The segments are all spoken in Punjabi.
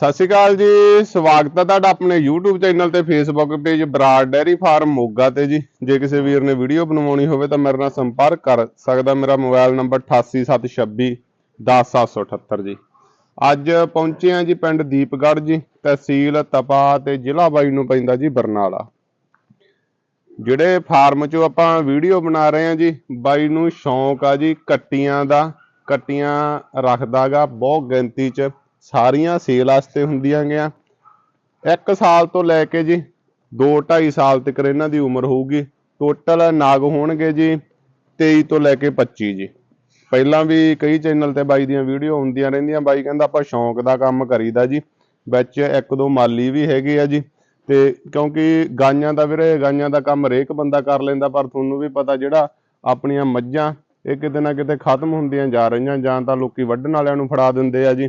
ਸਤਿ ਸ਼੍ਰੀ ਅਕਾਲ ਜੀ, ਸਵਾਗਤ ਹੈ ਤੁਹਾਡਾ ਆਪਣੇ YouTube ਚੈਨਲ ਤੇ Facebook page Brar dairy farm Moga ਤੇ ਜੀ। ਜੇ ਕਿਸੇ ਵੀਰ ਨੇ ਵੀਡੀਓ ਬਣਵਾਉਣੀ ਹੋਵੇ ਤਾਂ ਮੇਰੇ ਨਾਲ ਸੰਪਰਕ ਕਰ ਸਕਦਾ, ਮੇਰਾ ਮੋਬਾਈਲ ਨੰਬਰ 88726 10778 ਜੀ। ਅੱਜ ਪਹੁੰਚੇ ਆ ਜੀ ਪਿੰਡ ਦੀਪਗੜ੍ਹ ਜੀ, ਤਹਿਸੀਲ ਤਪਾ ਤੇ ਜ਼ਿਲ੍ਹਾ ਬਾਈ ਨੂੰ ਪੈਂਦਾ ਜੀ ਬਰਨਾਲਾ। ਜਿਹੜੇ ਫਾਰਮ 'ਚੋਂ ਆਪਾਂ ਵੀਡੀਓ ਬਣਾ ਰਹੇ ਆ ਜੀ, ਬਾਈ ਨੂੰ ਸ਼ੌਂਕ ਆ ਜੀ, ਕੱਟੀਆਂ ਦਾ, ਕੱਟੀਆਂ ਰੱਖਦਾਗਾ, ਬਹੁਤ ਗਿਣਤੀ 'ਚ। ਸਾਰੀਆਂ ਸੇਲ ਵਾਸਤੇ ਹੁੰਦੀਆਂ ਗਿਆ ਇੱਕ ਸਾਲ ਤੋਂ ਲੈ ਕੇ ਜੀ 2 2.5 ਸਾਲ ਤੱਕ ਇਹਨਾਂ ਦੀ ਉਮਰ ਹੋਊਗੀ। ਟੋਟਲ ਨਾਗ ਹੋਣਗੇ ਜੀ 23 ਤੋਂ ਲੈ ਕੇ 25 ਜੀ। ਪਹਿਲਾਂ ਵੀ ਕਈ ਚੈਨਲ ਤੇ ਬਾਈ ਦੀਆਂ ਵੀਡੀਓ ਹੁੰਦੀਆਂ ਰਹਿੰਦੀਆਂ। ਬਾਈ ਕਹਿੰਦਾ ਆਪਾਂ ਸ਼ੌਂਕ ਦਾ ਕੰਮ ਕਰੀਦਾ ਜੀ। ਵਿੱਚ ਇੱਕ ਦੋ ਮਾਲੀ ਵੀ ਹੈਗੇ ਆ ਜੀ। ਤੇ ਕਿਉਂਕਿ ਗਾਈਆਂ ਦਾ ਵੀਰੇ, ਗਾਈਆਂ ਦਾ ਕੰਮ ਹਰੇਕ ਬੰਦਾ ਕਰ ਲੈਂਦਾ, ਪਰ ਤੁਹਾਨੂੰ ਵੀ ਪਤਾ ਜਿਹੜਾ ਆਪਣੀਆਂ ਮੱਝਾਂ, ਇਹ ਕਿਤੇ ਨਾ ਕਿਤੇ ਖਤਮ ਹੁੰਦੀਆਂ ਜਾ ਰਹੀਆਂ ਜਾਂ ਤਾਂ ਲੋਕੀ ਵੱਢਣ ਵਾਲਿਆਂ ਨੂੰ ਫੜਾ ਦਿੰਦੇ ਆ ਜੀ।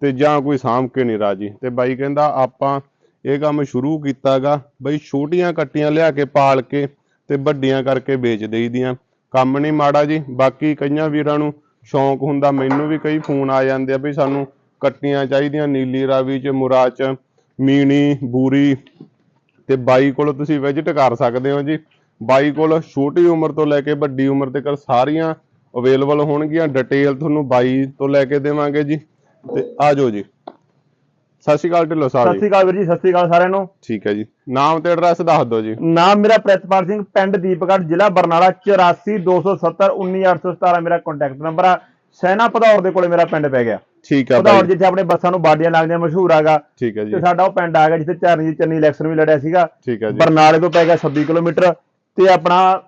ਤੇ ਜਾਂ ਕੋਈ ਸਾਂਭ ਕੇ ਨਹੀਂ ਰਾਜੀ। ਤੇ ਬਾਈ ਕਹਿੰਦਾ, ਆਪਾਂ ਇਹ ਕੰਮ ਸ਼ੁਰੂ ਕੀਤਾਗਾ, ਬਈ ਛੋਟੀਆਂ ਕੱਟੀਆਂ ਲਿਆ ਕੇ ਪਾਲ ਕੇ ਤੇ ਵੱਡੀਆਂ ਕਰਕੇ ਵੇਚ ਦੇਈਦੀਆਂ। ਕੰਮ ਨਹੀਂ ਮਾੜਾ ਜੀ, ਬਾਕੀ ਕਈਆਂ ਵੀਰਾਂ ਨੂੰ ਸ਼ੌਂਕ ਹੁੰਦਾ, ਮੈਨੂੰ ਵੀ ਕਈ ਫੋਨ ਆ ਜਾਂਦੇ ਆ ਵੀ ਸਾਨੂੰ ਕੱਟੀਆਂ ਚਾਹੀਦੀਆਂ, ਨੀਲੀ ਰਾਵੀ ਚ ਮੁਰਾ ਚ, ਮੀਣੀ, ਬੂਰੀ। ਤੇ ਬਾਈ ਕੋਲ ਤੁਸੀਂ ਵਿਜ਼ਿਟ ਕਰ ਸਕਦੇ ਹੋ ਜੀ। ਬਾਈ ਕੋਲ ਛੋਟੀ ਉਮਰ ਤੋਂ ਲੈ ਕੇ ਵੱਡੀ ਉਮਰ ਤੱਕ ਸਾਰੀਆਂ ਅਵੇਲੇਬਲ ਹੋਣਗੀਆਂ। ਡਿਟੇਲ ਤੁਹਾਨੂੰ ਬਾਈ ਤੋਂ ਲੈ ਕੇ ਦੇਵਾਂਗੇ ਜੀ। ਤੇ ਆ ਜਾਓ ਜੀ। ਸਤਿ ਸ਼੍ਰੀ ਅਕਾਲ ਢਿੱਲੋਂ ਸਾਹਿਬ ਸਤਿ ਸ਼੍ਰੀ ਅਕਾਲ ਵੀਰ ਜੀ ਸਤਿ ਸ਼੍ਰੀ ਅਕਾਲ ਸਾਰਿਆਂ ਨੂੰ। ਠੀਕ ਹੈ ਜੀ। ਨਾਮ ਤੇ ਐਡਰੈਸ ਦੱਸ ਦਿਓ ਜੀ। ਨਾਮ ਮੇਰਾ ਪ੍ਰਿਤਪਾਲ ਸਿੰਘ ਪਿੰਡ ਦੀਪਗੜ੍ਹ ਜ਼ਿਲ੍ਹਾ ਬਰਨਾਲਾ 8427191817 ਮੇਰਾ ਕੰਟੈਕਟ ਨੰਬਰ ਆ। ਸੈਨਾ ਪਧੌੜ ਦੇ ਕੋਲੇ ਮੇਰਾ ਪਿੰਡ ਪੈ ਗਿਆ। ਠੀਕ ਪਧੌੜ ਬਾਈ ਜਿੱਥੇ ਆਪਣੇ ਬੱਸਾਂ ਨੂੰ ਬਾਡੀਆਂ ਲੱਗਦੀਆਂ ਮਸ਼ਹੂਰ ਹੈਗਾ। ਠੀਕ ਹੈ ਤੇ ਜੀ ਸਾਡਾ ਉਹ ਪਿੰਡ ਆ ਗਿਆ ਜਿੱਥੇ ਚਰਨਜੀਤ ਚੰਨੀ ਇਲੈਕਸ਼ਨ ਵੀ ਲੜਿਆ ਸੀਗਾ। ਠੀਕ ਹੈ ਜੀ। ਬਰਨਾਲੇ ਤੋਂ ਪੈ ਗਿਆ 26 ਕਿਲੋਮੀਟਰ ਤੇ ਆਪਣਾ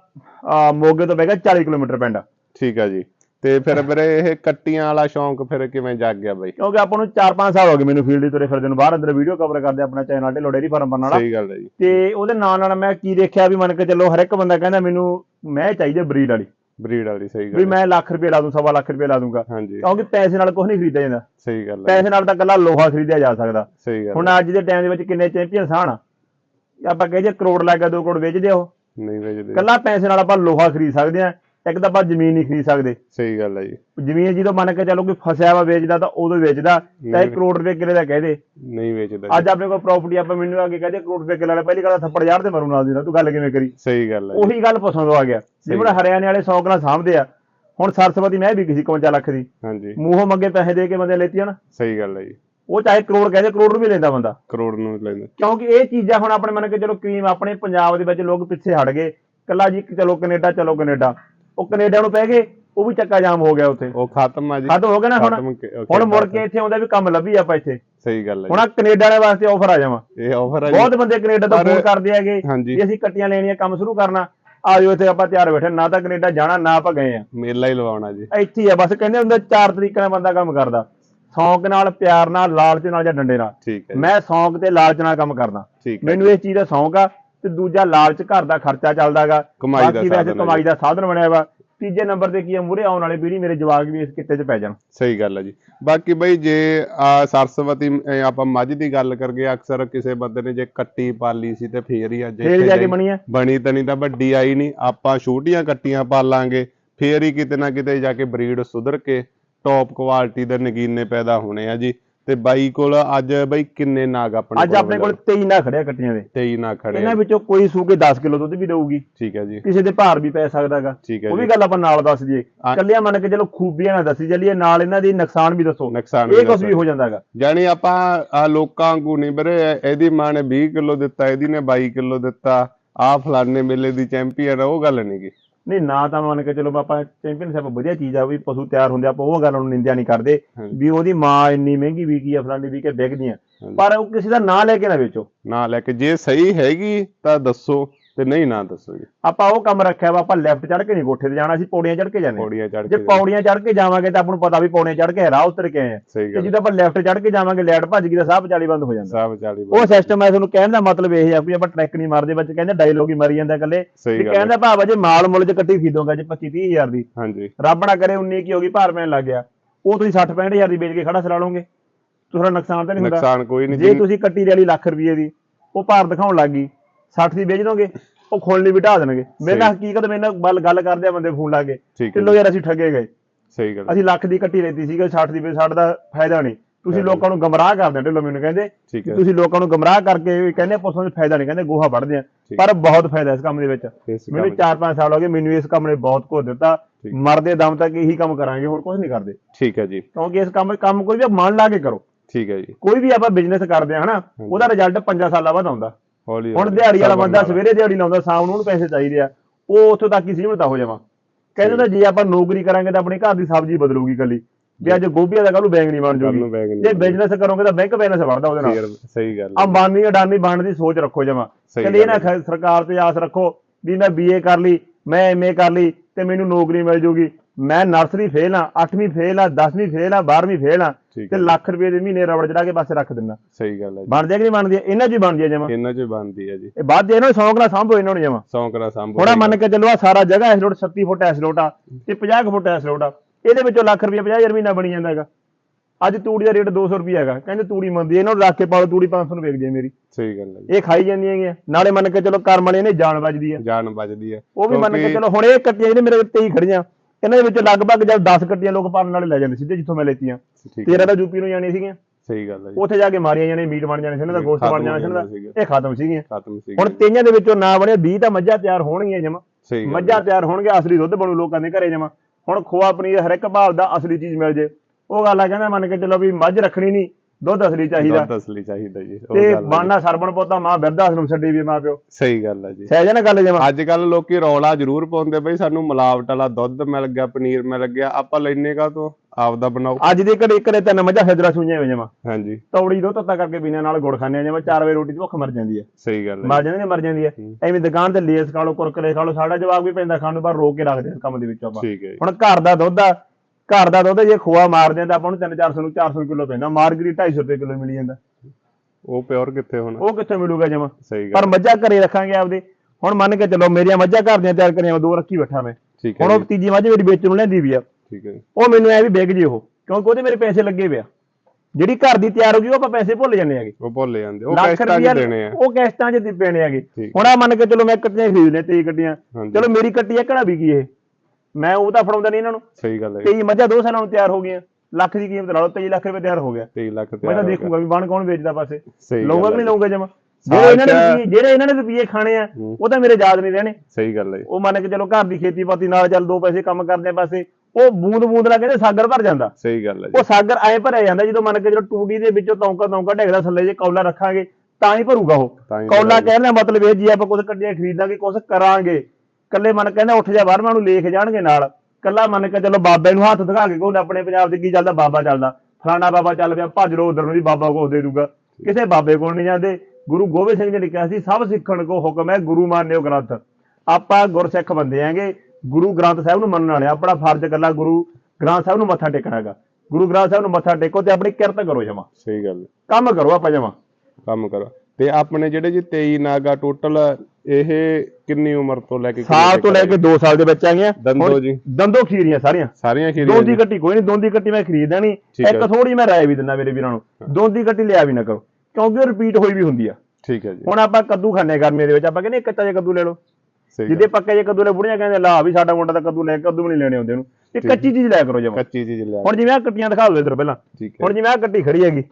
ਮੋਗੇ ਤੋਂ ਪੈ ਗਿਆ 40 ਕਿਲੋਮੀਟਰ ਪਿੰਡ। ਠੀਕ ਹੈ ਜੀ। ਤੇ ਫਿਰ ਵੀਰੇ ਇਹ ਕੱਟੀਆਂ ਵਾਲਾ ਸ਼ੌਂਕ ਫਿਰ ਕਿਵੇਂ ਜਾਗ ਗਿਆ ਬਾਈ? ਕਿਉਂਕਿ ਆਪਾਂ ਨੂੰ 4-5 ਸਾਲ ਹੋ ਗਏ ਮੈਨੂੰ ਫੀਲਡ ਦੀ ਤੁਰੇ ਫਿਰਦੇ ਨੂੰ। ਬਾਹਰ ਅੰਦਰ ਵੀਡੀਓ ਕਵਰ ਕਰਦੇ ਆਪਣਾ ਚੈਨਲ ਤੇ ਲੋੜੇਰੀ ਫਾਰਮ ਬਰਨਾਲਾ ਸਹੀ ਗੱਲ ਹੈ ਜੀ। ਤੇ ਉਹਦੇ ਨਾਲ ਨਾਲ ਮੈਂ ਕੀ ਦੇਖਿਆ ਵੀ ਮੰਨ ਕੇ ਚੱਲੋ ਹਰ ਇੱਕ ਬੰਦਾ ਕਹਿੰਦਾ ਮੈਨੂੰ ਮੈਂ ਚਾਹੀਦੀ ਬਰੀਡ ਵਾਲੀ। ਬਰੀਡ ਵਾਲੀ ਸਹੀ ਵੀ ਗੱਲ ਹੈ। ਮੈਂ ਲੱਖ ਰੁਪਏ ਲਾ ਦੂੰ ਸਵਾ ਲੱਖ ਰੁਪਏ ਲਾ ਦੂੰਗਾ। ਹਾਂਜੀ। ਕਿਉਂਕਿ ਪੈਸੇ ਨਾਲ ਕੁਝ ਨਹੀਂ ਖਰੀਦਿਆ ਜਾਂਦਾ। ਸਹੀ ਗੱਲ ਹੈ। ਪੈਸੇ ਨਾਲ ਤਾਂ ਇਕੱਲਾ ਲੋਹਾ ਖਰੀਦਿਆ ਜਾ ਸਕਦਾ। ਸਹੀ ਗੱਲ ਹੁਣ। ਅੱਜ ਦੇ ਟਾਈਮ ਦੇ ਵਿੱਚ ਕਿੰਨੇ ਚੈਂਪੀਅਨ ਹਨ ਆਪਾਂ ਕਹੇ ਜੇ ਕਰੋੜ ਲੱਗਾ 2 ਕਰੋੜ ਵੇਚਦੇ ਹੋ ਨਹੀਂ ਵੇਚਦੇ। ਇਕੱਲਾ ਪੈਸੇ ਨਾਲ ਆਪਾਂ ਲੋਹਾ ਖਰੀਦ ਸਕਦੇ ਆ। ਇੱਕ ਤਾਂ ਆਪਾਂ ਜ਼ਮੀਨ ਨਹੀਂ ਖਰੀਦ ਸਕਦੇ। ਸਹੀ ਗੱਲ ਹੈ ਜੀ। ਜ਼ਮੀਨ ਜਦੋਂ ਮੰਨ ਕੇ ਚੱਲੋ ਕੋਈ ਫਸਿਆ ਵਾ ਵੇਚਦਾ ਤਾਂ ਉਦੋਂ ਵੇਚਦਾ ਚਾਹੇ ਕਰੋੜ ਰੁਪਏ ਕਿਲੇ ਦਾ ਕਹਦੇ ਨਹੀਂ ਵੇਚਦਾ ਅੱਜ ਆਪਣੇ ਕੋਲ ਪ੍ਰਾਪਰਟੀ ਆਪਾਂ ਮੈਨੂੰ ਆ ਕੇ ਕਹਦੇ ਕਰੋੜ ਰੁਪਏ ਕਿਲੇ ਵਾਲਾ ਪਹਿਲੀ ਗੱਲ ਥੱਪੜ ਯਾਰ ਤੇ ਮਰੂ ਨਾਲ ਦੀ ਨਾ ਤੂੰ ਗੱਲ ਕਿਵੇਂ ਕਰੀ? ਸਹੀ ਗੱਲ ਹੈ। ਉਹੀ ਗੱਲ ਪਸੰਦ ਆ ਗਿਆ। ਜਿਵੇਂ ਹਰਿਆਣੇ ਵਾਲੇ 100 ਗਣਾ ਸਾਂਭਦੇ ਆ ਹੁਣ ਸਰਸਵਤੀ ਮੈਂ ਵੀ ਕਿਸੇ 51 ਲੱਖ ਦੀ। ਹਾਂਜੀ। ਮੂੰਹੋਂ ਮੰਗੇ ਪੈਸੇ ਦੇ ਕੇ ਬੰਦੇ ਲੈਤੀਆਂ ਨਾ। ਸਹੀ ਗੱਲ ਹੈ ਜੀ। ਉਹ ਚਾਹੇ ਕਰੋੜ ਕਹਿੰਦੇ ਕਰੋੜ ਨੂੰ ਵੀ ਲੈਂਦਾ ਬੰਦਾ। ਕਰੋੜ ਨੂੰ ਲੈਂਦੇ। ਕਿਉਂਕਿ ਇਹ ਚੀਜ਼ਾਂ ਹੁਣ ਆਪਣੇ ਮੰਨ ਕੇ ਚਲੋ ਕਰੀਮ ਆਪਣੇ ਪੰਜਾਬ ਦੇ ਵਿੱਚ ਲੋਕ ਪਿੱਛੇ ਹਟ ਗਏ। ਕੱਲਾ ਜੀ ਚਲੋ ਕੈਨੇਡਾ ਚਲੋ ਕੈਨੇਡਾ। ਉਹ ਕੈਨੇਡਾ ਨੂੰ ਪੈ ਗਏ ਉਹ ਵੀ ਚੱਕਾ ਜਾਮ ਹੋ ਗਿਆ ਉੱਥੇ। ਉਹ ਖਤਮ ਆ ਜੀ। ਹੱਦ ਹੋ ਗਿਆ ਨਾ ਹੁਣ? ਖਤਮ ਹੁਣ ਮੁੜ ਕੇ ਇੱਥੇ ਆਉਂਦਾ ਵੀ ਕੰਮ ਲੱਭੀ ਆਪਾਂ ਇੱਥੇ। ਸਹੀ ਗੱਲ ਹੈ ਹੁਣ ਕੈਨੇਡਾ ਵਾਲੇ ਵਾਸਤੇ ਆਫਰ ਆ ਜਾਵਾਂ। ਇਹ ਆਫਰ ਜੀ। ਬਹੁਤ ਬੰਦੇ ਕੈਨੇਡਾ ਤੋਂ ਫੋਨ ਕਰਦੇ ਹੈਗੇ ਵੀ ਅਸੀਂ ਕੱਟੀਆਂ ਲੈਣੀਆਂ ਕੰਮ ਸ਼ੁਰੂ ਕਰਨਾ। ਆ ਜਾਓ ਇੱਥੇ ਆਪਾਂ ਤਿਆਰ ਬੈਠੇ। ਨਾ ਤਾਂ ਕੈਨੇਡਾ ਜਾਣਾ ਨਾ ਆਪਾਂ ਗਏ ਆ। ਮੇਲਾ ਹੀ ਲਵਾਉਣਾ ਜੀ। ਇੱਥੇ ਹੀ ਆ ਬਸ ਕਹਿੰਦੇ ਹੁੰਦੇ ਚਾਰ ਤਰੀਕੇ ਨਾਲ ਬੰਦਾ ਕੰਮ ਕਰਦਾ। ਸ਼ੌਂਕ ਨਾਲ ਪਿਆਰ ਨਾਲ ਲਾਲਚ ਨਾਲ ਜਾਂ ਡੰਡੇ ਨਾਲ। ਠੀਕ ਹੈ ਜੀ, ਮੈਂ ਸ਼ੌਂਕ ਤੇ ਲਾਲਚ ਨਾਲ ਕੰਮ ਕਰਦਾ। ਮੈਨੂੰ ਇਸ ਚੀਜ਼ ਦਾ ਸ਼ੌਂਕ ਆ ਤੇ ਦੂਜਾ ਲਾਲਚ ਘਰ ਦਾ ਖਰਚਾ ਚੱਲਦਾਗਾ। ਬਾਕੀ ਵੈਸੇ ਕਮਾਈ ਦਾ ਸਾਧਨ ਬਣਿਆ ਵਾ। ਤੀਜੇ ਨੰਬਰ ਤੇ ਕੀ ਆ ਮੂਰੇ ਆਉਣ ਵਾਲੇ ਪੀੜ੍ਹੀ ਮੇਰੇ ਜਵਾਕ ਵੀ ਇਸ ਕਿੱਤੇ 'ਚ ਪੈ ਜਾਣ। ਸਹੀ ਗੱਲ ਹੈ ਜੀ। ਬਾਕੀ ਬਈ ਜੇ ਆ ਸਰਸਵਤੀ ਆਪਾਂ ਮੱਝ ਦੀ ਗੱਲ ਕਰਗੇ ਅਕਸਰ ਕਿਸੇ ਬੰਦੇ ਨੇ ਜੇ ਕੱਟੀ ਪਾਲੀ ਸੀ ਤੇ ਫੇਰ ਹੀ ਅੱਜ ਫੇਰ ਜਾ ਕੇ ਬਣੀ ਆ। ਬਣੀ ਤਣੀ ਤਾਂ ਵੱਡੀ ਆਈ ਨਹੀਂ। ਆਪਾਂ ਛੋਟੀਆਂ ਕੱਟੀਆਂ ਪਾਲਾਂਗੇ ਫੇਰ ਹੀ ਕਿਤੇ ਨਾ ਕਿਤੇ ਜਾ ਕੇ ਬਰੀਡ ਸੁਧਰ ਕੇ ਟੌਪ ਕੁਆਲਿਟੀ ਦੇ ਨਗੀਨੇ ਪੈਦਾ ਹੋਣੇ ਆ ਜੀ। ਤੇ ਬਾਈ ਕੋਲ ਅੱਜ ਬਈ ਕਿੰਨੇ ਨਾਗ ਆਪਣੇ ਅੱਜ ਆਪਣੇ ਕੋਲ 23 ਨਾ ਖੜਿਆ ਕੱਟੀਆਂ ਦੇ। 23 ਨਾਗ ਖੜੇ। ਇਹਨਾਂ ਵਿੱਚੋਂ ਕੋਈ ਸੂ ਕੇ 10 ਕਿਲੋ ਦੁੱਧ ਵੀ ਦੇਊਗੀ। ਠੀਕ ਹੈ ਜੀ। ਕਿਸੇ ਦੇ ਭਾਰ ਵੀ ਪੈ ਸਕਦਾਗਾ। ਉਹ ਵੀ ਜੀ। ਗੱਲ ਆਪਾਂ ਨਾਲ ਦੱਸ ਦਈਏ। ਹਾਂ। ਕੱਲਿਆਂ ਮੰਨ ਕੇ ਚਲੋ ਖੂਬੀਆਂ ਨਾ ਦੱਸੀ ਚੱਲੀਏ ਨਾਲ ਇਹਨਾਂ ਦੀ ਨੁਕਸਾਨ ਵੀ ਦੱਸੋ। ਨੁਕਸਾਨ ਇਹ ਕੁਝ ਵੀ ਹੋ ਜਾਂਦਾਗਾ। ਜਾਣੀ ਆਪਾਂ ਆ ਲੋਕਾਂ ਵਾਂਗੂ ਨਹੀਂ ਵੀਰੇ ਇਹਦੀ ਮਾਂ ਨੇ 20 ਕਿਲੋ ਦਿੱਤਾ ਇਹਦੀ ਨੇ 22 ਕਿਲੋ ਦਿੱਤਾ ਆ ਫਲਾਣੇ ਮੇਲੇ ਦੀ ਚੈਂਪੀਅਨ ਉਹ ਗੱਲ ਨਹੀਂ ਗੀ ਨਹੀਂ ਨਾ ਤਾਂ ਮੰਨ ਕੇ ਚਲੋ ਆਪਾਂ ਚੈਂਪੀਅਨਸ਼ਿਪ ਵਧੀਆ ਚੀਜ਼ ਆ ਵੀ ਪਸ਼ੂ ਤਿਆਰ ਹੁੰਦੇ ਆਪਾਂ ਉਹ ਗੱਲ ਨੂੰ ਨਿੰਦਿਆ ਨਹੀਂ ਕਰਦੇ। ਵੀ ਉਹਦੀ ਮਾਂ ਇੰਨੀ ਮਹਿੰਗੀ ਵਿਕੀ ਆ ਫਲਾਣੀ ਵੀ ਕੇ ਵਿਕਦੀਆਂ। ਪਰ ਉਹ ਕਿਸੇ ਦਾ ਨਾਂ ਲੈ ਕੇ ਨਾ ਵੇਚੋ ਨਾ ਲੈ ਕੇ ਜੇ ਸਹੀ ਹੈਗੀ ਤਾਂ ਦੱਸੋ ਤੇ ਨਹੀਂ ਨਾ ਦੱਸੋ ਜੀ। ਆਪਾਂ ਉਹ ਕੰਮ ਰੱਖਿਆ ਵਾ ਆਪਾਂ ਲੈਫਟ ਚੜ ਕੇ ਨਹੀਂ ਕੋਠੇ ਤੇ ਜਾਣਾ ਅਸੀਂ ਪੌੜੀਆਂ ਚੜ ਕੇ ਜਾਂਦੇ। ਪੌੜੀਆਂ ਚੜ ਜੇ ਕੇ ਪੌੜੀਆਂ ਚੜ ਕੇ ਜਾਵਾਂਗੇ ਤਾਂ ਆਪਾਂ ਨੂੰ ਪਤਾ ਵੀ ਪੌੜੀਆਂ ਚੜ ਕੇ ਰਾਹ ਉਤਰ ਕੇ ਆਏ ਤੇ ਜਦੋਂ ਆਪਾਂ ਲੈਫਟ ਚੜ ਕੇ ਜਾਵਾਂਗੇ ਲਾਈਟ ਭੱਜ ਗਈ ਤਾਂ ਸਾਹ ਵਿਚਾਲੀ ਬੰਦ ਹੋ ਜਾਂਦਾ। ਸਾਹ ਵਿਚਾਲੀ ਉਹ ਸਿਸਟਮ ਹੈ ਤੁਹਾਨੂੰ ਕਹਿਣ ਦਾ ਮਤਲਬ ਇਹ ਹੈ ਵੀ ਆਪਾਂ ਟਰੈਕ ਨਹੀਂ ਮਾਰਦੇ ਬੱਚੇ ਕਹਿੰਦੇ ਡਾਇਲੋਗ ਹੀ ਮਾਰੀ ਜਾਂਦਾ ਇਕੱਲੇ। ਵੀ ਗੱਲ ਕਹਿੰਦਾ ਭਾਵਾ ਜੇ ਮਾਲ ਮੁੱਲ ਚ ਕੱਟੀ ਖਰੀਦੋਗਾ ਜੇ 25 30 ਹਜ਼ਾਰ ਦੀ ਹਾਂਜੀ। ਰੱਬ ਨਾ ਕਰੇ 19 ਕੀ ਹੋ ਗਈ ਭਾਰ ਪੈਣ ਲੱਗ ਗਿਆ। ਉਹ ਤੁਸੀਂ 60 65 ਹਜ਼ਾਰ ਦੀ ਵੇਚ ਕੇ ਖੜਾ ਚਲਾ ਲਓਗੇ। ਤੁਹਾਡਾ ਨੁਕਸਾਨ ਤਾਂ ਨਹੀਂ ਹੁੰਦਾ। ਨੁਕਸਾਨ ਕੋਈ ਨਹੀਂ ਜੇ ਤੁਸੀਂ ਕੱਟੀ ਵਾਲੀ ਲੱਖ ਰੁਪਏ ਦੀ ਉਹ ਭਾਰ ਦਿਖਾਉਣ ਲੱਗ ਗਈ। 60 ਦੀ ਵੇਚ ਦੋਗੇ ਉਹ ਖੋਲਣੀ ਵੀ ਢਾ ਦੇਣਗੇ। ਮੇਰੇ ਨਾਲ ਹਕੀਕਤ ਮੇਰੇ ਨਾਲ ਗੱਲ ਗੱਲ ਕਰਦੇ ਆ ਬੰਦੇ ਫੋਨ ਲਾ ਕੇ। ਕਿਲੋ ਯਾਰ ਅਸੀਂ ਠੱਗੇ ਗਏ। ਸਹੀ ਗੱਲ ਅਸੀਂ ਲੱਖ ਦੀ ਕੱਟੀ ਲੈਤੀ ਸੀਗਾ 60 ਦੀ ਵੇ 60 ਦਾ ਫਾਇਦਾ ਨਹੀਂ। ਤੁਸੀਂ ਲੋਕਾਂ ਨੂੰ ਗਮਰਾਹ ਕਰਦੇ ਢਿੱਲੋਂ ਮੈਨੂੰ ਕਹਿੰਦੇ। ਤੁਸੀਂ ਲੋਕਾਂ ਨੂੰ ਗਮਰਾਹ ਕਰਕੇ ਕਹਿੰਦੇ ਪੁੱਛਣ ਦਾ ਫਾਇਦਾ ਨਹੀਂ ਕਹਿੰਦੇ ਗੋਹਾ ਵੜਦੇ ਆ। ਪਰ ਬਹੁਤ ਫਾਇਦਾ ਇਸ ਕੰਮ ਦੇ ਵਿੱਚ। ਮੈਨੂੰ 4-5 ਸਾਲ ਹੋ ਗਏ ਮੈਨੂੰ ਇਸ ਕੰਮ ਨੇ ਬਹੁਤ ਕੁਝ ਦਿੱਤਾ। ਮਰਦੇ ਦਮ ਤੱਕ ਇਹੀ ਕੰਮ ਕਰਾਂਗੇ ਹੋਰ ਕੁਝ ਨਹੀਂ ਕਰਦੇ। ਠੀਕ ਹੈ ਜੀ। ਕਿਉਂਕਿ ਇਸ ਕੰਮ ਕੰਮ ਕੋਈ ਵੀ ਮਨ ਲਾ ਕੇ ਕਰੋ। ਠੀਕ ਹੈ ਜੀ। ਕੋਈ ਵੀ ਆਪਾਂ ਬਿਜ਼ਨਸ ਕਰਦੇ ਆ ਹਨਾ ਉਹਦਾ ਰਿਜ਼ਲਟ 5 ਸਾਲਾਂ ਬਾਅਦ ਆਉਂਦਾ। ਹੌਲੀ ਹੁਣ ਦਿਹਾੜੀ ਵਾਲਾ ਬੰਦਾ। ਸਵੇਰੇ ਦਿਹਾੜੀ ਲਾਉਂਦਾ ਸ਼ਾਮ ਨੂੰ ਉਹਨੂੰ ਪੈਸੇ ਚਾਹੀਦੇ ਆ। ਉਹ ਉੱਥੋਂ ਤੱਕ ਹੀ ਸੀਮਿਤ ਹੋ ਜਾਵਾਂ। ਕਹਿੰਦੇ ਤਾਂ ਜੇ ਆਪਾਂ ਨੌਕਰੀ ਕਰਾਂਗੇ ਤਾਂ ਆਪਣੇ ਘਰ ਦੀ ਸਬਜ਼ੀ ਬਦਲੂਗੀ ਕੱਲੀ। ਜੇ। ਅੱਜ ਗੋਭੀ ਦਾ ਕੱਲ ਨੂੰ ਬੈਂਗਣੀ ਬਣ ਬੈਗ ਜੇ ਬਿਜ਼ਨਸ ਕਰੋਗੇ ਤਾਂ ਬੈਂਕ ਬੈਲੈਂਸ ਵਧਦਾ ਉਹਦੇ ਨਾਲ। ਸਹੀ ਗੱਲ ਅੰਬਾਨੀ ਅਡਾਨੀ ਬਣਨ ਦੀ ਸੋਚ ਰੱਖੋ ਜਮਾ। ਸਹੀ ਕਦੇ ਗੱਲ ਨਾ ਖ- ਸਰਕਾਰ ਤੇ ਆਸ ਰੱਖੋ ਵੀ ਮੈਂ ਬੀਏ ਕਰ ਲਈ ਮੈਂ ਐਮਏ ਕਰ ਲਈ ਤੇ ਮੈਨੂੰ ਨੌਕਰੀ ਮਿਲ ਜੂਗੀ। ਮੈਂ ਨਰਸਰੀ ਫੇਲ ਆ 8ਵੀਂ ਫੇਲ ਆ 10ਵੀਂ ਫੇਲ ਆ 12ਵੀਂ ਫੇਲ ਆ ਤੇ ਹੈ ਲੱਖ ਰੁਪਏ ਦੇ ਮਹੀਨੇ ਰਬੜ ਚੜਾ ਕੇ ਪਾਸੇ ਰੱਖ ਦਿੰਦਾ। ਸਹੀ ਗੱਲ ਹੈ ਜੀ। ਬਣਦੀ ਆ ਕਿ ਨਹੀਂ ਬਣਦੀ? ਇਹਨਾਂ 'ਚ ਹੀ ਬਣਦੀ ਆ ਜਮਾ। ਇਹਨਾਂ 'ਚ ਹੀ ਬਣਦੀ ਹੈ ਜੀ। ਇਹ ਬਾਅਦ ਜੇ ਇਹਨਾਂ ਨੂੰ ਸ਼ੌਂਕ ਨਾਲ ਸਾਂਭੋ ਇਹਨਾਂ ਨੂੰ ਜਮਾ। ਸੌਂਕਰਾ ਸੰਭੋ ਥੋੜਾ ਮੰਨ ਕੇ ਚੱਲੋ ਆ ਸਾਰਾ ਜਗ੍ਹਾ ਐਸ ਲੋਟ 37 ਫੁੱਟ ਐਸ ਲੋਟ ਆ ਤੇ 50 ਕੁ ਫੁੱਟ ਐਸ ਲੋਟ ਆ। ਇਹਦੇ ਵਿੱਚੋਂ ਲੱਖ ਰੁਪਏ 50000 ਮਹੀਨਾ ਬਣੀ ਜਾਂਦਾ ਹੈਗਾ। ਅੱਜ ਤੂੜੀ ਦਾ ਰੇਟ 200 ਰੁਪਏ ਹੈਗਾ। ਕਹਿੰਦੇ ਤੂੜੀ ਮੰਦੀ ਹੈ, ਇਹਨਾਂ ਨੂੰ ਰੱਖ ਕੇ ਪਾਓ ਤੂੜੀ 500 ਨੂੰ ਵੇਚਦੀ ਹੈ ਮੇਰੀ। ਸਹੀ ਗੱਲ ਹੈ ਜੀ। ਇਹ ਖਾਈ ਜਾਂਦੀਆਂ ਹੈਗੀਆਂ। ਨਾਲੇ ਮੰਨ ਕੇ ਚਲੋ ਕਰਮ ਵਾਲੇ ਨੇ ਜਾਨ ਵੱਜਦੀ ਹੈ। ਜਾਨ ਬਚਦੀ ਹੈ। ਉਹ ਵੀ ਮੰਨ ਕੇ ਚਲੋ ਹੁਣ ਇਹ ਕੱਟੀਆਂ ਜਿਹੜੇ ਮੇਰੇ 23 ਖੜੀਆਂ ਇਹਨਾਂ ਦੇ ਵਿੱਚੋਂ ਲਗਭਗ ਜਦ 10 ਕੱਟੀਆਂ ਲੋਕ ਪਾਲਣ ਵਾਲੇ ਲੈ ਜਾਂਦੇ ਸਿੱਧੇ ਜਿੱਥੋਂ ਮੈਂ ਲੈਤੀਆਂ। ਠੀਕ ਹੈ। 13 ਤਾਂ ਯੂਪੀ ਨੂੰ ਜਾਣੀਆਂ ਸੀਗੀਆਂ। ਸਹੀ ਗੱਲ ਹੈ ਜੀ। ਉੱਥੇ ਜਾ ਕੇ ਮਾਰੀਆਂ ਜਾਣੇ ਮੀਟ ਬਣ ਜਾਣੇ ਸੀ ਇਹਨਾਂ ਦਾ ਗੋਸ਼ਤ ਬਣ ਜਾਣਾ ਸੀ ਇਹਨਾਂ ਦਾ। ਇਹ ਖਤਮ ਸੀਗੀਆਂ। ਖਤਮ ਸੀ ਹੁਣ ਤੇਈਆਂ ਦੇ ਵਿੱਚੋਂ ਨਾ ਬਣੇ 20 ਤਾਂ ਮੱਝਾਂ ਤਿਆਰ ਹੋਣਗੀਆਂ ਜਮਾ। ਮੱਝਾਂ ਤਿਆਰ ਹੋਣਗੇ ਅਸਲੀ ਦੁੱਧ ਬਣੂ ਲੋਕਾਂ ਦੇ ਘਰੇ ਜਮਾ। ਹੁਣ ਖੋਆ ਪਨੀਰ ਹਰ ਇੱਕ ਭਾਵ ਦਾ ਅਸਲੀ ਚੀਜ਼ ਮਿਲ ਜੇ। ਉਹ ਗੱਲ ਆ ਕਹਿੰਦਾ ਮੰਨ ਕੇ ਚਲੋ ਵੀ ਮੱਝ ਰੱਖਣੀ ਨਹੀਂ ਦੁੱਧ ਅਸਲੀ ਚਾਹੀਦਾ। ਦੁੱਧ ਅਸਲੀ ਚਾਹੀਦਾ ਜੀ ਤੇ। ਬਾਣਾ ਸਰਬਣ ਪੋਤਾ ਮਾਂ ਬਿਰਧ ਆਸ਼ਰਮ ਛੱਡੀ ਵੀ ਮਾਂ ਪਿਓ। ਸਹੀ ਗੱਲ ਹੈ ਜੀ। ਸਹਿਜ ਨਾ ਗੱਲ ਜਮਾ ਅੱਜ ਕੱਲ ਲੋਕੀ ਰੌਲਾ ਜ਼ਰੂਰ ਪਾਉਂਦੇ ਬਈ ਸਾਨੂੰ ਮਿਲਾਵਟ ਵਾਲਾ ਦੁੱਧ ਮਿਲ ਗਿਆ ਪਨੀਰ ਮਿਲ ਗਿਆ ਆਪਾਂ ਲੈਨੇ ਕਾ ਤੋਂ? ਆਪਦਾ ਬਣਾਓ। ਅੱਜ ਦੇ ਘੜੇ ਘਰੇ ਤਿੰਨ ਮੱਝਾਂ ਹਜਰਾ ਸੂਈਆਂ ਹੋਈਆਂ ਜਮਾ ਹਾਂਜੀ। ਤੌੜੀ ਦੋ ਤੱਤਾ ਕਰਕੇ ਪੀਣੇ ਨਾਲ ਗੁੜ ਖਾਣੇ ਜਮਾ 4 ਵਜੇ ਰੋਟੀ ਦੀ ਭੁੱਖ ਮਰ ਜਾਂਦੀ ਹੈ ਸਹੀ ਗੱਲ ਹੈ ਮਰ ਜਾਂਦੀ ਨੇ ਮਰ ਜਾਂਦੀ ਹੈ ਐਵੇਂ ਦੁਕਾਨ ਤੇ ਲੇਸ ਖਾ ਲਓ ਕੁਰਕਰੇ ਖਾ ਲਓ ਸਾਡਾ ਜਵਾਬ ਵੀ ਪੈਂਦਾ ਖਾਣ ਨੂੰ ਪਰ ਰੋਕ ਕੇ ਰੱਖਦੇ ਕੰਮ ਦੇ ਵਿੱਚ ਆਪਾਂ। ਠੀਕ ਹੈ ਹੁਣ ਘਰ ਦਾ ਦੁੱਧ ਆ ਘਰ ਦਾ ਦੁੱਧ ਜੇ ਖੋਆ ਮਾਰਦੇ ਆ ਤਾਂ ਆਪਾਂ ਨੂੰ 3-400 ਨੂੰ 400 ਕਿਲੋ ਪੈਂਦਾ ਮਾਰਗਰੀ 250 ਰੁਪਏ ਕਿਲੋ ਮਿਲ ਜਾਂਦਾ। ਉਹ ਪਿਓਰ ਕਿੱਥੇ ਹੋਣਾ? ਉਹ ਕਿੱਥੇ ਮਿਲੂਗਾ ਜਮਾ? ਸਹੀ ਪਰ ਮੱਝਾਂ ਘਰੇ ਰੱਖਾਂਗੇ ਆਪਦੇ। ਹੁਣ ਮੰਨ ਕੇ ਚੱਲੋ ਮੇਰੀਆਂ ਮੱਝਾਂ ਘਰ ਦੀਆਂ ਤਿਆਰ ਕਰੀਆਂ ਦੋ ਰੱਖੀ ਬੈਠਾ ਮੈਂ। ਠੀਕ ਹੈ ਹੁਣ ਉਹ ਤੀਜੀ ਮੱਝ ਮੇਰੀ ਵੇਚਣ ਨੂੰ ਲੈਂਦੀ ਵੀ ਆ। ਠੀਕ ਹੈ ਉਹ ਮੈਨੂੰ ਐ ਵੀ ਵਿਕ ਜੇ ਉਹ ਕਿਉਂਕਿ ਉਹਦੇ ਮੇਰੇ ਪੈਸੇ ਲੱਗੇ ਪਿਆ ਜਿਹੜੀ ਘਰ ਦੀ ਤਿਆਰ ਹੋ ਗਈ ਉਹ ਆਪਾਂ ਪੈਸੇ ਭੁੱਲ ਜਾਂਦੇ ਹੈਗੇ। ਉਹ ਭੁੱਲ ਜਾਂਦੇ ਉਹ ਕੈਸਟਾਂ ਚ ਦੇਣੇ ਆ? ਉਹ ਕੈਸਟਾਂ 'ਚ ਦੀ ਪੈਣੇ ਹੈਗੇ। ਠੀਕ। ਹੁਣ ਆ ਮੰਨ ਕੇ ਚਲੋ ਮੈਂ ਕੱਟੀਆਂ ਖਰੀਦ ਲਿਆ 23 ਕੱਟੀਆਂ। ਚਲੋ ਮੇਰੀ ਕੱਟੀ ਕਿਹੜਾ ਵਿਕੀ ਇਹ? ਮੈਂ ਉਹ ਤਾਂ ਫੜਾਉਂਦਾ ਨਹੀਂ ਇਹਨਾਂ ਨੂੰ। ਸਹੀ ਗੱਲ ਹੈ। ਜੀ, 23 ਮੱਝਾਂ ਦੋ ਸਾਲਾਂ ਨੂੰ ਤਿਆਰ ਹੋ ਗਈਆਂ। ਲੱਖ ਦੀ ਕੀਮਤ ਲਾ ਲਓ 23 ਲੱਖ ਰੁਪਏ ਤਿਆਰ ਹੋ ਗਿਆ। 23 ਲੱਖ ਮੈਂ ਤਿਆਰ ਤਾਂ ਹੋ ਗਿਆ। ਦੇਖੂਗਾ ਵੀ ਬਣ ਕੌਣ ਵੇਚਦਾ ਪਾਸੇ। ਲਊਗਾ ਕਿ ਨਹੀਂ ਲਊਗਾ ਜਮਾ? ਜਿਹੜੇ ਇਹਨਾਂ ਨੇ ਜਿਹੜੇ ਇਹਨਾਂ ਨੇ ਰੁਪਏ ਖਾਣੇ ਆ। ਉਹ ਤਾਂ ਮੇਰੇ ਯਾਦ ਨਹੀਂ ਰਹਿਣੇ। ਸਹੀ ਗੱਲ ਹੈ। ਉਹ ਮੰਨ ਕੇ ਚਲੋ ਘਰ ਦੀ ਖੇਤੀਬਾੜੀ ਨਾਲ ਚੱਲ ਦੋ ਪੈਸੇ ਕੰਮ ਕਰਦੇ ਆ ਪਾਸੇ। ਉਹ ਬੂੰਦ ਬੂੰਦ ਨਾਲ ਕਹਿੰਦੇ ਸਾਗਰ ਭਰ ਜਾਂਦਾ। ਸਹੀ ਗੱਲ ਹੈ ਉਹ ਸਾਗਰ ਐ ਭਰਿਆ ਜਾਂਦਾ ਜਦੋਂ ਮੰਨ ਕੇ ਚਲੋ ਟੂਟੀ ਦੇ ਵਿੱਚੋਂ ਤੌਂਕਾ ਤੌਂਕਾ ਡੇਗਦਾ ਥੱਲੇ ਜੇ ਕੌਲਾ ਰੱਖਾਂਗੇ ਤਾਂ ਹੀ ਭਰੂਗਾ ਉਹ। ਤਾਂ ਕੌਲਾ। ਕਹਿਣ ਦਾ ਮਤਲਬ ਇਹ ਜੀ ਆਪਾਂ ਕੁਝ ਕੱਢੀਆਂ ਖਰੀਦਾਂਗੇ ਕੁਝ ਕਰਾਂਗੇ। ਕੱਲੇ ਮਨ ਕਹਿੰਦਾ ਉੱਠ ਜਾ ਬਾਹਰ ਨੂੰ ਲੈ ਕੇ ਜਾਣਗੇ ਨਾਲ। ਕੱਲਾ ਮੰਨ ਕੇ ਚਲੋ ਬਾਬੇ ਨੂੰ ਹੱਥ ਦਿਖਾ ਕੇ ਕੋਲ ਆਪਣੇ ਪੰਜਾਬ 'ਚ ਕੀ ਚੱਲਦਾ? ਬਾਬਾ ਚੱਲਦਾ। ਫਲਾਣਾ ਬਾਬਾ ਚੱਲ ਪਿਆ ਭੱਜ ਲੋ ਉਧਰ ਨੂੰ ਜੀ ਬਾਬਾ ਕੋਲ ਦੇ ਦੂਗਾ। ਕਿਸੇ ਬਾਬੇ ਕੋਲ ਨਹੀਂ ਜਾਂਦੇ। ਗੁਰੂ ਗੋਬਿੰਦ ਸਿੰਘ ਨੇ ਲਿਖਿਆ ਸੀ ਸਭ ਸਿੱਖਣ ਕੋ ਹੁਕਮ ਹੈ ਗੁਰੂ ਮਾਨਿਓ ਗ੍ਰੰਥ। ਆਪਾਂ ਗੁਰਸਿੱਖ ਬੰਦੇ ਆਂਗੇ ਗੁਰੂ ਗ੍ਰੰਥ ਸਾਹਿਬ ਨੂੰ ਮੰਨਣ ਵਾਲੇ। ਆਪਣਾ ਫਰਜ਼ ਕੱਲਾ ਗੁਰੂ ਗ੍ਰੰਥ ਸਾਹਿਬ ਨੂੰ ਮੱਥਾ ਟੇਕਣਾ ਹੈਗਾ। ਗੁਰੂ ਗ੍ਰੰਥ ਸਾਹਿਬ ਨੂੰ ਮੱਥਾ ਟੇਕੋ ਤੇ ਆਪਣੀ ਕਿਰਤ ਕਰੋ ਜਮਾ। ਸਹੀ ਗੱਲ। ਕੰਮ ਕਰੋ ਆਪਾਂ ਜਮਾ। ਕੰਮ ਕਰੋ। ਤੇ ਆਪਣੇ ਜਿਹੜੇ ਜੀ 23 ਨਾਗਾ ਟੋਟਲ ਇਹ ਕਿੰਨੀ ਉਮਰ ਤੋਂ ਲੈ ਕੇ ਸਾਲ ਤੋਂ ਲੈ ਕੇ 2 ਸਾਲ ਦੇ ਬੱਚੇ ਆਂਗੇ ਦੰਦੋ ਜੀ। ਦੰਦੋ ਖੀਰੀਆਂ ਸਾਰੀਆਂ। ਸਾਰੀਆਂ ਖੀਰੀਆਂ ਦੋਂਦੀ? ਕੱਟੀ ਕੋਈ ਨਹੀਂ ਦੋਂਦੀ ਕੱਟੀ ਮੈਂ ਠੀਕ ਹੈ। ਇੱਕ ਥੋੜੀ ਮੈਂ ਰਾਏ ਵੀ ਦਿੰਦਾ ਮੇਰੇ ਵੀਰਾਂ ਨੂੰ। ਦੋਂਦੀ ਕੱਟੀ ਲਿਆ ਵੀ ਨਾ ਕਰੋ ਕਿਉਂਕਿ ਉਹ ਰਿਪੀਟ ਹੋਈ ਵੀ ਹੁੰਦੀ ਆ। ਠੀਕ ਹੈ ਜੀ। ਹੁਣ ਆਪਾਂ ਕੱਦੂ ਖਾਂਦੇ ਗਰਮੀ ਦੇ ਵਿੱਚ ਆਪਾਂ ਕਹਿੰਦੇ ਕੱਚਾ ਜਿਹਾ ਕੱਦੂ ਲੈ ਲਓ। ਜਿਹਦੇ ਪੱਕੇ ਜੇ ਕੱਦੂ ਲੈ ਬੁੜੀਆਂ ਕਹਿੰਦੇ ਲਾ ਵੀ ਸਾਡਾ ਮੁੰਡਾ ਤਾਂ ਕੱਦੂ ਲੈ ਕੱਦੂ ਵੀ ਨਹੀਂ ਲੈਣੇ ਹੁੰਦੇ ਉਹਨੂੰ। ਇਹ ਕੱਚੀ ਚੀਜ਼ ਲਿਆ ਕਰੋ ਜਮਾ। ਕੱਚੀ ਚੀਜ਼ ਲਿਆ ਹੁਣ ਜਿਵੇਂ ਆ ਕੱਟੀਆਂ ਦਿਖਾ ਦਿਓ ਇਧਰ ਪਹਿਲਾਂ। ਠੀਕ ਹੈ ਹੁਣ ਜਿਵੇਂ ਆ ਕੱਟੀ ਖੜੀ ਹੈਗੀ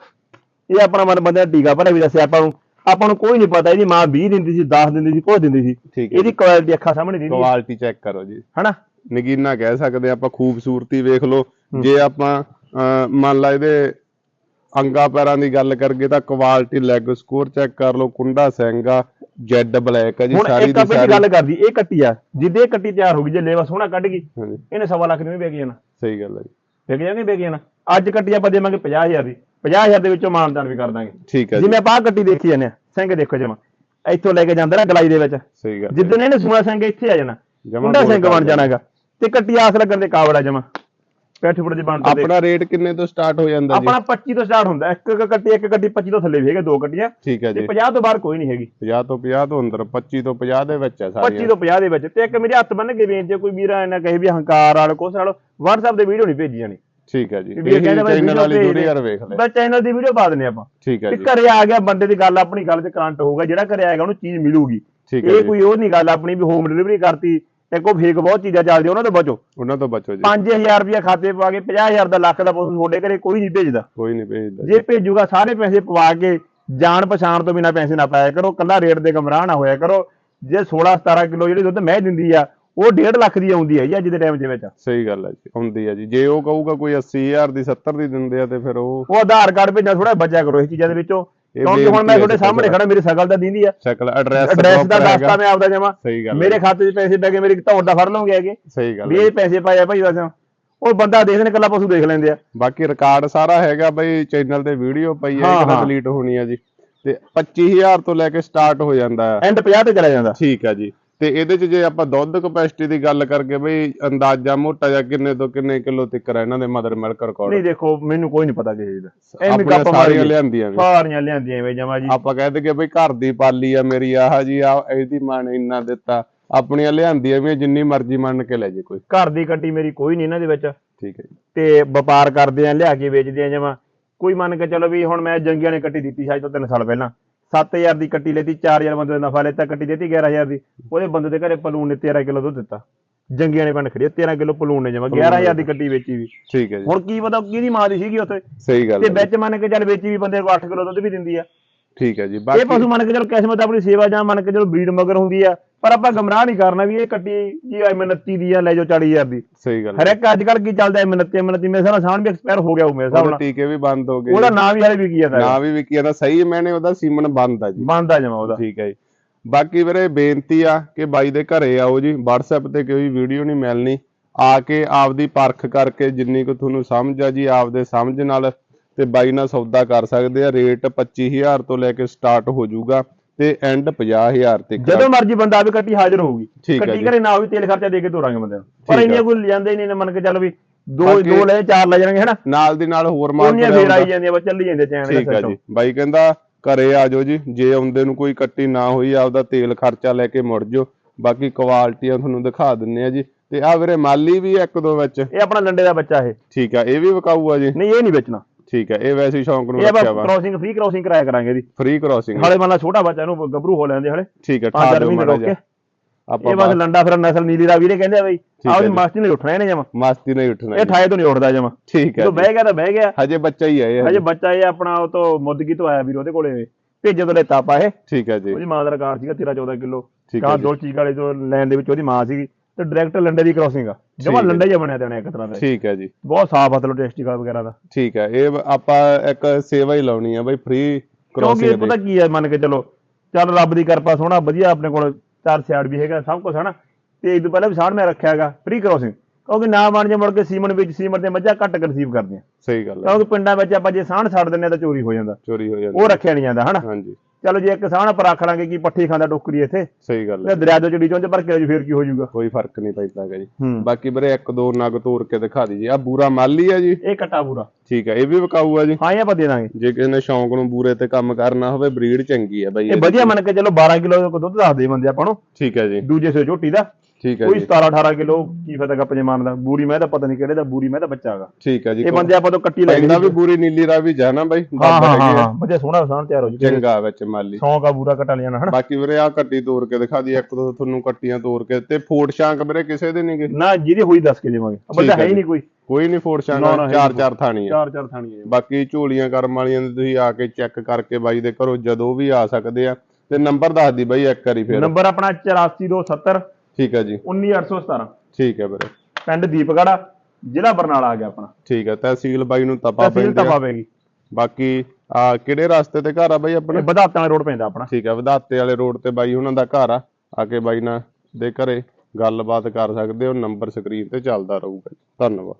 ਇਹ ਆਪਣਾ ਮਨ ਬੰਦੇ ਦਾ ਟੀਕਾ ਭਰਿਆ ਵੀ ਦੱਸਿਆ ਆਪਾਂ ਨੂੰ। ਆਪਾਂ ਨੂੰ ਕੋਈ ਨਹੀਂ ਪਤਾ ਇਹਦੀ ਮਾਂ 20 ਦਿੰਦੀ ਸੀ 10 ਦਿੰਦੀ ਸੀ ਕੁਝ ਦਿੰਦੀ ਸੀ। ਠੀਕ ਹੈ ਇਹਦੀ ਕੁਆਲਿਟੀ ਅੱਖਾਂ ਸਾਹਮਣੇ ਦਿੰਦੀ। ਹੈ ਕੁਆਲਿਟੀ ਚੈੱਕ ਕਰੋ ਜੀ। ਹਨਾ? ਨਗੀਨਾ ਕਹਿ ਸਕਦੇ ਆਪਾਂ ਖੂਬਸੂਰਤੀ ਵੇਖ ਲਓ। ਜੇ ਆਪਾਂ ਅਹ, ਮੰਨ ਲਾ ਇਹਦੇ ਅੰਗਾ ਪੈਰਾਂ ਦੀ ਗੱਲ ਕਰਗੇ ਤਾਂ ਕੁਆਲਿਟੀ ਲੈਗ ਸਕੋਰ ਚੈੱਕ ਕਰ ਲਓ ਕੁੰਡਾ ਸਿੰਘਾ ਜੈਡ ਬਲੈਕ ਹੈ ਜੀ ਹੁਣ ਸਾਰੀ ਇੱਕ ਦੀ ਆਪਾਂ ਦੀ ਸਾਰੀ। ਗੱਲ ਕਰਦੀ ਇਹ ਕੱਟੀ ਆ। ਜਿੱਦੇ ਇਹ ਕੱਟੀ ਤਿਆਰ ਹੋ ਗਈ ਜੇ ਲੇਵਾ ਸੋਹਣਾ ਕੱਢ ਗਈ ਹਾਂਜੀ। ਇਹਨੇ ਸਵਾ ਲੱਖ ਵੀ ਵੇਚ ਜਾਣਾ। ਸਹੀ ਗੱਲ ਹੈ ਜੀ। ਵੇਚ ਜਾਣਗੇ ਵੇਚ ਜਾਣਾ ਅੱਜ ਕੱਟੀ ਆਪਾਂ ਦੇਵਾਂਗੇ 50000 ਦੀ। 50000 ਦੇ ਵਿੱਚੋਂ ਮਾਨਦਾਨ ਵੀ ਕਰ ਦਾਂਗੇ। ਠੀਕ ਹੈ ਜੀ। ਜਿਵੇਂ ਆਪਾਂ ਆਹ ਕੱਟੀ ਦੇਖੀ ਜਾਂਦੇ ਆ ਸਿੰਘ ਦੇਖੋ ਜਮਾ। ਇੱਥੋਂ ਲੈ ਕੇ ਜਾਂਦਾ ਨਾ ਗਲਾਈ ਦੇ ਵਿੱਚ। ਸਹੀ ਗੱਲ ਜਿੱਦਣ ਇਹਨੇ ਸੋਹਣਾ ਸਿੰਘ ਇੱਥੇ ਆ ਜਾਣਾ ਜਮਾਂ ਮੁੰਡਾ ਸਿੰਘ ਬਣ ਜਾਣਾਗਾ ਤੇ ਕੱਟੀ ਆਸ ਲੱਗਣ ਦੇ ਕਾਬਲ ਆ ਜਮਾ। ਪੈਠ ਫੁੱਟ ਦੀ ਬਣ ਤੇ ਆਪਣਾ ਰੇਟ ਕਿੰਨੇ ਤੋਂ ਸਟਾਰਟ ਹੋ ਜਾਂਦਾ ਜੀ? ਆਪਣਾ 25 ਤੋਂ ਸਟਾਰਟ ਹੁੰਦਾ। ਇੱਕ ਇੱਕ ਕੱਟੀ ਇੱਕ ਕੱਟੀ 25 ਤੋਂ ਥੱਲੇ ਵੀ ਹੈਗੇ ਦੋ ਕੱਟੀਆਂ। ਠੀਕ ਹੈ ਤੇ ਜੀ। 50 ਤੋਂ ਬਾਹਰ ਕੋਈ ਨਹੀਂ ਹੈਗੀ। 50 ਤੋਂ 50 ਤੋਂ ਅੰਦਰ 25 ਤੋਂ 50 ਦੇ ਵਿੱਚ ਹੈ 25 ਸਾਰੀਆਂ ਤੋਂ 50 ਦੇ ਵਿੱਚ। ਤੇ ਇੱਕ ਮੇਰੇ ਹੱਥ ਬੰਨ ਕੇ ਵੇਚ ਜੇ ਕੋਈ ਵੀਰਾ ਇਹਨਾਂ ਕਹੇ ਵੀ ਹੰਕਾਰ ਵਾਲ ਕੁਛ ਨਾਲ WhatsApp ਤੇ ਵੀਡੀਓ ਨਹੀਂ ਭੇਜੀ ਜਾਣੀ ਠੀਕ ਹੈ ਜੀ। ਇਹ ਕਹਿੰਦਾ ਬਾਈ ਚੈਨਲ ਵਾਲੀ ਜੁੜੀ। ਯਾਰ ਵੇਖ ਲੈ। ਬਸ ਚੈਨਲ ਦੀ ਵੀਡੀਓ ਪਾ ਦਿੰਨੇ ਆਪਾਂ। ਠੀਕ ਹੈ ਤੇ ਜੀ। ਘਰੇ ਆ ਗਿਆ ਬੰਦੇ ਦੀ ਗੱਲ ਆਪਣੀ ਗੱਲ 'ਚ ਕਰੰਟ ਹੋਊਗਾ। ਜਿਹੜਾ ਘਰੇ ਆਏਗਾ ਉਹਨੂੰ ਚੀਜ਼ ਮਿਲੂਗੀ। ਠੀਕ ਹੈ ਇਹ ਕੋਈ ਉਹ ਨਹੀਂ ਗੱਲ ਆਪਣੀ ਵੀ ਹੋਮ ਡਿਲੀਵਰੀ ਕਰਤੀ। ਤੇ ਕੋ ਫੇਕ ਬਹੁਤ ਚੀਜ਼ਾਂ ਚੱਲਦੀਆਂ ਉਹਨਾਂ ਤੋਂ ਬਚੋ। ਉਹਨਾਂ ਤੋਂ ਬਚੋ ਜੀ। 5000 ਰੁਪਇਆ ਖਾਤੇ ਪਵਾ ਕੇ 50000 ਦਾ ਲੱਖ ਦਾ ਪਸ਼ੂ ਤੁਹਾਡੇ ਘਰੇ ਕੋਈ ਨਹੀਂ ਭੇਜਦਾ। ਕੋਈ ਨਹੀਂ ਭੇਜਦਾ ਜੀ। ਭੇਜੂਗਾ ਸਾਰੇ ਪੈਸੇ ਪਵਾ ਕੇ ਜਾਣ ਪਛਾਣ ਤੋਂ ਬਿਨਾ ਪੈਸੇ ਨਾ ਪਾਇਆ ਕਰੋ ਕੱਲਾ ਰੇਟ ਦੇ ਗਮਰਾਹ ਨਾ ਹੋਇਆ ਕਰੋ। ਜੇ 16 17 ਕਿਲੋ ਜਿਹੜੀ ਦੁੱਧ ਮੈਂ ਦਿੰਦੀ ਆ ਉਹ 1.5 ਲੱਖ ਦੀ ਆਉਂਦੀ ਹੈ ਜੀ ਅੱਜ ਦੇ ਟਾਈਮ ਦੇ ਵਿੱਚ। ਸਹੀ ਗੱਲ ਹੈ ਜੀ ਆਉਂਦੀ ਹੈ ਜੀ। ਜੇ ਉਹ ਕਹੂਗਾ ਕੋਈ 80000 ਦੀ 70 ਦੀ ਦਿੰਦੇ ਆ ਤੇ ਫਿਰ ਉਹ ਉਹ ਆਧਾਰ ਕਾਰਡ ਭੇਜਣਾ ਥੋੜਾ ਬਚਿਆ ਕਰੋ ਇਸ ਚੀਜ਼ਾਂ ਦੇ ਵਿੱਚੋਂ। ਕਿਉਂਕਿ ਹੁਣ ਮੈਂ ਤੁਹਾਡੇ ਸਾਹਮਣੇ ਖੜਾ ਮੇਰੀ ਸ਼ਕਲ ਤਾਂ ਦਿੰਦੀ ਆ। ਸ਼ਕਲ ਐਡਰੈਸ ਐਡਰੈਸ ਦਾ ਦੱਸਤਾ ਮੈਂ ਆਪਦਾ ਜਮਾ। ਮੇਰੇ ਖਾਤੇ 'ਚ ਪੈਸੇ ਪੈ ਗਏ ਮੇਰੀ ਧੌਣ ਦਾ ਫੜ ਲਓਗੇ ਹੈਗੇ ਸਹੀ ਗੱਲ ਵੀ ਇਹ ਪੈਸੇ ਪਾਏ ਆ ਭਾਈ ਬਸ। ਉਹ ਬੰਦਾ ਦੇਖਦੇ ਕੱਲਾ ਪਸ਼ੂ ਦੇਖ ਲੈਂਦੇ ਆ। ਬਾਕੀ ਰਿਕਾਰਡ ਸਾਰਾ ਹੈਗਾ ਬਈ ਚੈਨਲ ਤੇ ਵੀਡੀਓ ਪਈ ਹੈ ਹਾਂ। ਡਿਲੀਟ ਹੋਣੀ ਹੈ ਜੀ। ਤੇ 25000 ਤੋਂ ਲੈ ਕੇ ਸਟਾਰਟ ਹੋ ਜਾਂਦਾ ਐਂਡ 50 ਤੇ ਚਲਾ ਜਾਂਦਾ। ਠੀਕ ਹੈ ਜੀ। ਤੇ ਇਹਦੇ ਚ ਜੇ ਆਪਾਂ ਦੁੱਧ ਕਪੈਸਿਟੀ ਦੀ ਗੱਲ ਕਰਕੇ ਬਈ ਅੰਦਾਜ਼ਾ ਮੋਟਾ ਜਿਹਾ ਕਿੰਨੇ ਤੋਂ ਕਿੰਨੇ ਕਿਲੋ ਤੱਕ ਹੈ ਇਹਨਾਂ ਦੇ ਮਦਰ ਮਿਲਕ ਰਿਕਾਰਡ ਨਹੀਂ ਦੇਖੋ ਮੈਨੂੰ ਕੋਈ ਨਹੀਂ ਪਤਾ ਕਿਸੇ ਦਾ। ਐਵੇਂ ਆਪਣੀਆਂ ਗੱਪ ਸਾਰੀਆਂ ਲਿਆਂਦੀਆਂ ਵੀ ਸਾਰੀਆਂ ਲਿਆਂਦੀਆਂ ਐਵੇਂ ਜਮਾ ਜੀ। ਆਪਾਂ ਕਹਿ ਦਈਏ ਬਈ ਘਰ ਦੀ ਪਾਲੀ ਆ ਮੇਰੀ ਆਹ ਜੀ ਆ ਇਹਦੀ ਮਾਂ ਨੇ ਇੰਨਾ ਦਿੱਤਾ। ਆਪਣੀਆਂ ਲਿਆਂਦੀਆਂ ਵੀ ਜਿੰਨੀ ਮਰਜ਼ੀ ਮੰਨ ਕੇ ਲੈ ਜੇ ਕੋਈ। ਘਰ ਦੀ ਕੱਟੀ ਮੇਰੀ ਕੋਈ ਨਹੀਂ ਇਹਨਾਂ ਦੇ ਵਿੱਚ। ਠੀਕ ਹੈ ਜੀ। ਤੇ ਵਪਾਰ ਕਰਦੇ ਆ ਲਿਆ ਕੇ ਵੇਚਦੇ ਆ ਜਮਾ। ਕੋਈ ਮੰਨ ਕੇ ਚਲੋ ਵੀ ਹੁਣ ਮੈਂ ਜੰਗੀਆਂ ਨੇ ਕੱਟੀ ਦਿੱਤੀ ਸੀ ਅੱਜ ਤੋਂ 3 ਸਾਲ ਪਹਿਲਾਂ। 7000 ਦੀ ਕੱਟੀ ਲੈਤੀ 4000 ਬੰਦੇ ਦਾ ਨਫਾ ਲੈਤਾ ਕੱਟੀ ਦਿੱਤੀ 11000 ਦੀ। ਉਹਦੇ ਬੰਦੇ ਦੇ ਘਰੇ ਪਲੂਨ ਨੇ 13 ਕਿਲੋ ਦੁੱਧ ਦਿੱਤਾ। ਜੰਗੀਆਂ ਨੇ ਪਿੰਡ ਖੜੀ ਆ, 13 ਕਿਲੋ ਪਲੂਨ ਨੇ ਜਮਾ 11000 ਦੀ ਕੱਟੀ ਵੇਚੀ ਵੀ। ਠੀਕ ਹੈ ਜੀ। ਹੁਣ ਕੀ ਪਤਾ ਕਿਹਦੀ ਮਾਂ ਦੀ ਸੀਗੀ ਉੱਥੇ? ਸਹੀ ਗੱਲ ਤੇ ਵਿੱਚ ਮੰਨ ਕੇ ਚੱਲ ਵੇਚੀ ਵੀ ਬੰਦੇ ਕੋਲ 8 ਕਿਲੋ ਦੁੱਧ ਵੀ ਦਿੰਦੀ ਆ। ਠੀਕ ਹੈ ਜੀ ਇਹ ਬਾਕੀ ਪਸ਼ੂ ਮੰਨ ਕੇ ਚਲੋ ਕਿਸਮਤ ਆਪਣੀ ਸੇਵਾ ਜਾਂ ਮੰਨ ਕੇ ਚਲੋ ਬਰੀਡ ਮਗਰ ਹੁੰਦੀ ਆ। ਪਰ ਆਪਾਂ ਗਮਰਾਹ ਨਹੀਂ ਕਰਨਾ ਵੀ ਇਹ ਕੱਟੀ ਜੀ ਐ 29 ਦੀ ਆ ਲੈ ਜਾਓ 40000 ਦੀ। ਸਹੀ ਗੱਲ ਹਰ ਹੈ। ਇੱਕ ਅੱਜ ਕੱਲ ਕੀ ਚੱਲਦਾ ਐ 29 29 ਮੇਰੇ ਸਾਣ ਵੀ ਐਕਸਪਾਇਰ ਹੋ ਗਿਆ ਉਹ ਮੇਰੇ ਨਾਲ। ਟੀਕੇ ਵੀ ਬੰਦ ਹੋ ਗਏ ਉਹਦਾ ਨਾਂ ਵੀ ਹਾਲੇ ਵਿਕੀ ਜਾਂਦਾ ਨਾ ਵੀ ਵਿਕੀ ਜਾਂਦਾ ਸਹੀ ਮੈਨੇ ਉਹਦਾ ਸੀਮਨ ਬੰਦ ਆ ਜੀ। ਬੰਦ ਆ ਜਮਾ ਉਹਦਾ। ਠੀਕ ਹੈ ਜੀ। ਬਾਕੀ ਵੀਰੇ ਬੇਨਤੀ ਆ ਕਿ ਬਾਈ ਦੇ ਘਰੇ ਆਓ ਜੀ WhatsApp ਤੇ ਕੋਈ ਵੀਡੀਓ ਨਹੀਂ ਮਿਲਣੀ। ਆ ਕੇ ਆਪਦੀ ਪਰਖ ਕਰਕੇ ਜਿੰਨੀ ਕੁ ਤੁਹਾਨੂੰ ਸਮਝ ਆ ਜੀ ਆਪਦੇ ਸਮਝ ਨਾਲ ਤੇ ਬਾਈ ਨਾਲ ਸੌਦਾ ਕਰ ਸਕਦੇ ਆ। ਰੇਟ 25000 ਤੋਂ ਲੈ ਕੇ ਸਟਾਰਟ ਹੋ ਜਾਊਗਾ। ਤੇ ਐਂਡ 50000 ਤੇ ਜਦੋਂ ਮਰਜ਼ੀ ਬੰਦਾ ਆਵੇ ਕੱਟੀ ਹਾਜ਼ਰ ਹੋਊਗੀ। ਕੱਟੀ। ਘਰੇ ਨਾ ਹੋਵੇ ਤੇਲ ਖਰਚਾ ਦੇ ਕੇ ਤੋਰਾਂਗੇ ਬੰਦੇ ਨੂੰ। ਪਰ ਇੰਨੀਆਂ। ਕੋਈ ਲਿਆਂਦੇ ਹੀ ਨਹੀਂ ਨੇ ਮੰਨ ਕੇ ਚੱਲ ਵੀ ਦੋ ਦੋ ਲੈ ਚਾਰ ਲੈ ਜਾਣਗੇ ਹਨਾ? ਨਾਲ ਦੀ ਨਾਲ ਹੋਰ ਮਾਲ ਉਹਨੀਆਂ ਫੇਰ ਆਈ। ਜਾਂਦੀਆਂ ਬਸ ਚੱਲੀ ਜਾਂਦੇ ਚੈਨ ਠੀਕ ਹੈ ਜੀ। ਬਾਈ ਕਹਿੰਦਾ ਘਰੇ ਆ ਜਾਓ ਜੀ ਜੇ ਆਉਂਦੇ ਨੂੰ ਕੋਈ ਕੱਟੀ ਨਾ ਹੋਈ ਆਪਦਾ ਤੇਲ ਖਰਚਾ ਲੈ ਕੇ ਮੁੜ ਜਾਓ। ਬਾਕੀ ਕੁਆਲਿਟੀਆਂ ਤੁਹਾਨੂੰ ਦਿਖਾ ਦਿੰਨੇ ਆ ਜੀ। ਤੇ ਆ ਵੀਰੇ ਮਾਲੀ ਵੀ ਇੱਕ ਦੋ ਵਿੱਚ। ਇਹ ਆਪਣਾ ਲੰਡੇ ਦਾ ਬੱਚਾ ਇਹ। ਠੀਕ ਆ ਇਹ ਵੀ ਵਿਕਾਊ ਆ ਜੀ। ਨਹੀਂ ਇਹ ਨਹੀਂ ਵੇਚਣਾ। ਠੀਕ ਹੈ ਇਹ ਵੈਸੇ ਹੀ ਸ਼ੌਂਕ ਨੂੰ ਇਹ ਆਪਾਂ ਰੱਖਿਆ ਵਾ। ਕ੍ਰੋਸਿੰਗ ਫ੍ਰੀ ਕ੍ਰੋਸਿੰਗ ਕਰਾਇਆ ਕਰਾਂਗੇ ਇਹਦੀ। ਫ੍ਰੀ ਕ੍ਰਾਸਿੰਗ ਹਾਲੇ ਮੰਨ ਲਾ ਛੋਟਾ ਬੱਚਾ ਇਹਨੂੰ ਗੱਭਰੂ ਹੋ ਲੈਂਦੇ ਹਲੇ। ਠੀਕ ਹੈ ਠਾ ਦਿਓ ਮਾੜਾ ਜਿਹਾ। ਆਪਾਂ ਇਹ ਬਸ ਲੰਡਾ ਫਿਰ ਨਸਲ ਨੀਲੀ ਦਾ ਵੀਰੇ ਕਹਿੰਦੇ ਆ ਬਈ। ਆਹ ਜੀ। ਮਸਤੀ ਨਹੀਂ ਉੱਠਣਾ ਇਹਨੇ ਜਮਾ। ਮਸਤੀ ਨਹੀਂ ਉੱਠਣਾ ਇਹ। ਠਾਏ ਤੋਂ ਨਹੀਂ ਉੱਠਦਾ ਜਮਾ। ਠੀਕ ਹੈ ਜੀ। ਬਹਿ ਗਿਆ ਤਾਂ ਬਹਿ ਗਿਆ। ਹਜੇ ਬੱਚਾ ਹੀ ਹੈ ਇਹ ਹਜੇ। ਬੱਚਾ ਇਹ ਆਪਣਾ ਉਹ ਤੋਂ ਮੁੱਦਗੀ ਤੋਂ ਆਇਆ ਵੀਰ ਉਹਦੇ ਕੋਲੇ। ਭੇਜੇ ਤੋਂ ਲੈਤਾ ਆਪਾਂ ਇਹ। ਠੀਕ ਹੈ ਜੀ। ਉਹਦੀ ਮਾਂ ਦਾ ਰਿਕਾਰਡ ਸੀਗਾ 13 14 ਕਿਲੋ। ਕਾਂ। ਦੋ ਚੀਕ ਵਾਲੇ ਤੋਂ ਲੈਣ ਦੇ ਵਿੱਚ ਉਹਦੀ ਮਾਂ ਸੀਗੀ। ਤੇ ਡਾਇਰੈਕਟ ਲੰਡੇ ਦੀ ਕ੍ਰੋਸਿੰਗ ਆ। ਜਮਾ। ਲੰਡਾ ਹੀ ਬਣਿਆ ਦੇਣਾ ਇੱਕ ਤਰ੍ਹਾਂ ਦਾ। ਠੀਕ ਹੈ ਜੀ। ਬਹੁਤ ਸਾਫ਼ ਮਤਲਬ ਟੈਸਟੀਕਲ ਵਗੈਰਾ ਦਾ। ਠੀਕ ਹੈ ਇਹ ਆਪਾਂ ਇੱਕ ਸੇਵਾ ਹੀ ਲਾਉਣੀ ਆ ਬਈ ਫ੍ਰੀ ਕਿਉਂਕਿ ਕ੍ਰਾਸਿੰਗ ਪਤਾ ਕੀ ਹੈ ਮੰਨ ਕੇ ਚਲੋ ਚੱਲ ਰੱਬ ਦੀ ਕਿਰਪਾ ਸੋਹਣਾ ਵਧੀਆ ਆਪਣੇ ਕੋਲ ਚਾਰ ਸਿਆੜ ਵੀ ਹੈਗਾ ਸਭ ਕੁਝ ਹਨਾ। ਤੇ ਇਹ ਤੋਂ ਪਹਿਲਾਂ ਵੀ ਸਾੜ ਮੈਂ ਰੱਖਿਆ ਹੈਗਾ ਫ੍ਰੀ ਕ੍ਰੋਸਿੰਗ ਕਿਉਂਕਿ ਨਾ ਬਣ ਜੇ ਮੁੜ ਕੇ ਸੀਮਨ ਵਿੱਚ ਸੀਮਨ ਤੇ ਮੱਝਾਂ ਘੱਟ ਕਨਸੀਵ ਕਰਦੀਆਂ। ਸਹੀ ਗੱਲ ਹੈ ਕਿਉਂਕਿ ਪਿੰਡਾਂ ਵਿੱਚ ਆਪਾਂ ਜੇ ਸਾਣ ਛੱਡ ਦਿੰਨੇ ਤਾਂ ਚੋਰੀ ਹੋ ਜਾਂਦਾ। ਚੋਰੀ ਹੋ ਜਾਂਦੀ ਉਹ ਰੱਖਿਆ ਨਹੀਂ ਜਾਂਦਾ ਹਨਾ। ਹਾਂਜੀ। ਚਲੋ ਜੇ ਇੱਕ ਸਾਣ ਆਪਾਂ ਰੱਖ ਲਾਂਗੇ ਕੀ ਪੱਠੀ ਖਾਂਦਾ ਟੋਕਰੀ ਇੱਥੇ ਸਹੀ ਗੱਲ ਤੇ ਹੈ। ਦਰਿਆ ਤੋਂ ਚੜੀ ਚੋਂ ਭਰ ਕੇ ਫੇਰ ਕੀ ਹੋ ਜਾਊਗਾ? ਕੋਈ ਫ਼ਰਕ ਨਹੀਂ ਪੈਂਦਾ ਹੈਗਾ ਜੀ ਹੂੰ। ਬਾਕੀ ਵੀਰੇ ਇੱਕ ਦੋ ਨਗ ਤੋੜ ਕੇ ਦਿਖਾ ਦੀ ਜੀ। ਆ ਬੂਰਾ ਮਾਲੀ ਆ ਜੀ। ਇਹ ਕੱਟਾ ਪੂਰਾ ਠੀਕ ਹੈ ਇਹ ਵੀ ਵਿਕਾਊ ਆ ਜੀ। ਹਾਂ ਇਹ ਆਪਾਂ ਦੇ ਦਾਂਗੇ। ਜੇ ਕਿਸੇ ਨੇ ਸ਼ੌਂਕ ਨੂੰ ਬੂਰੇ ਤੇ ਕੰਮ ਕਰਨਾ ਹੋਵੇ ਬਰੀਡ ਚੰਗੀ ਆ ਬਈ ਇਹ ਵਧੀਆ ਮੰਨ ਕੇ ਚਲੋ 12 ਕਿਲੋ ਦਾ ਦੁੱਧ ਦੱਸਦੇ ਬੰਦੇ ਆਪਾਂ ਨੂੰ। ਠੀਕ ਹੈ ਜੀ। ਦੂਜੇ ਸੇ ਝੋਟੀ ਦਾ। ਠੀਕ ਹੈ ਕੋਈ ਜੀ। 17 18 ਕਿਲੋ ਕੀ ਫਾਇਦਾ ਗੱਪ ਜੇ ਮਾਰਨ ਦਾ? ਬੂਰੀ ਮੈਂ ਤਾਂ ਪਤਾ ਨਹੀਂ ਕਿਹੜੇ ਦਾ ਬੂਰੀ ਮੈਂ ਤਾਂ ਬੱਚਾ ਹੈਗਾ। ਠੀਕ ਹੈ ਜੀ ਇਹ ਬੰਦੇ ਆਪਾਂ ਤੋਂ ਕੱਟੀ ਲੈ ਪੈਂਦਾ ਵੀ ਬੂਰੀ ਨੀਲੀ ਰਾਵੀ ਜਾਣਾ ਬਾਈ ਹਾਂ ਹਾਂ ਵਧੀਆ ਸੋਹਣਾ ਸਾਨ ਤਿਆਰ ਹੋ ਜੂ ਚੰਗਾ ਵਿੱਚ ਮਾਲੀ। ਸ਼ੌਂਕ ਆ ਬੂਰਾ ਕਟਾ ਲਿਆਣਾ ਹਨਾ? ਬਾਕੀ ਵੀਰੇ ਆ ਕੱਟੀ ਤੋੜ ਕੇ ਦਿਖਾ ਦੀ ਇੱਕ ਦੋ ਤੁਹਾਨੂੰ ਕੱਟੀਆਂ ਤੋੜ ਕੇ। ਤੇ ਫੋਟ ਸ਼ਾਂਕ ਵੀਰੇ ਕਿਸੇ ਦੇ ਨਹੀਂਗੇ? ਨਾ ਜਿਹਦੀ ਹੋਈ ਦੱਸ ਕੇ ਦੇਵਾਂਗੇ। ਬੰਦਾ ਹੈ ਹੈ। ਨਹੀਂ ਕੋਈ। ਕੋਈ ਨਹੀਂ ਫੋਟ ਨਾ, ਨਾ, ਸ਼ਾਂਕ ਹੈ ਚਾਰ ਚਾਰ ਥਾਣੀ ਆ ਚਾਰ ਚਾਰ ਥਾਣੀਆਂ ਬਾਕੀ ਝੋਲੀਆਂ ਕਰਮ ਵਾਲੀਆਂ ਦੇ ਤੁਸੀਂ ਆ ਕੇ ਚੈੱਕ ਕਰਕੇ ਬਾਈ ਦੇ ਘਰੋਂ ਜਦੋਂ ਵੀ ਆ ਸਕਦੇ ਆ। ਤੇ ਨੰਬਰ ਦੱਸ ਦੀ ਬਾਈ ਇੱਕ ਵਾਰੀ ਫੇਰ। ਨੰਬਰ ਆਪਣਾ 84270 ਠੀਕ ਹੈ ਜੀ। 19817 ਠੀਕ ਹੈ ਵੀਰੇ। ਪਿੰਡ ਦੀਪਗੜਾ ਜ਼ਿਲ੍ਹਾ ਬਰਨਾਲਾ ਆ ਗਿਆ ਆਪਣਾ। ਠੀਕ ਹੈ ਤਹਿਸੀਲ ਬਾਈ ਨੂੰ ਤਪਾ ਤਹਿਸੀਲ ਪੈਂਦਾ ਤਪਾ ਪੈਗੀ ਬਾਕੀ ਆ ਕਿਹੜੇ ਰਸਤੇ ਤੇ ਘਰ ਆ ਬਾਈ ਆਪਣਾ? ਵਧਾਤਾਂ ਵਾਲੇ ਰੋਡ ਪੈਂਦਾ ਆਪਣਾ। ਠੀਕ ਹੈ ਵਧਾਤੇ ਵਾਲੇ ਰੋਡ ਤੇ ਬਾਈ ਉਹਨਾਂ ਦਾ ਘਰ ਆ। ਆ ਕੇ ਬਾਈ ਨਾਲ ਦੇ ਘਰੇ ਗੱਲਬਾਤ ਕਰ ਸਕਦੇ ਹੋ ਨੰਬਰ ਸਕਰੀਨ ਤੇ ਚੱਲਦਾ ਰਹੂਗਾ। ਧੰਨਵਾਦ।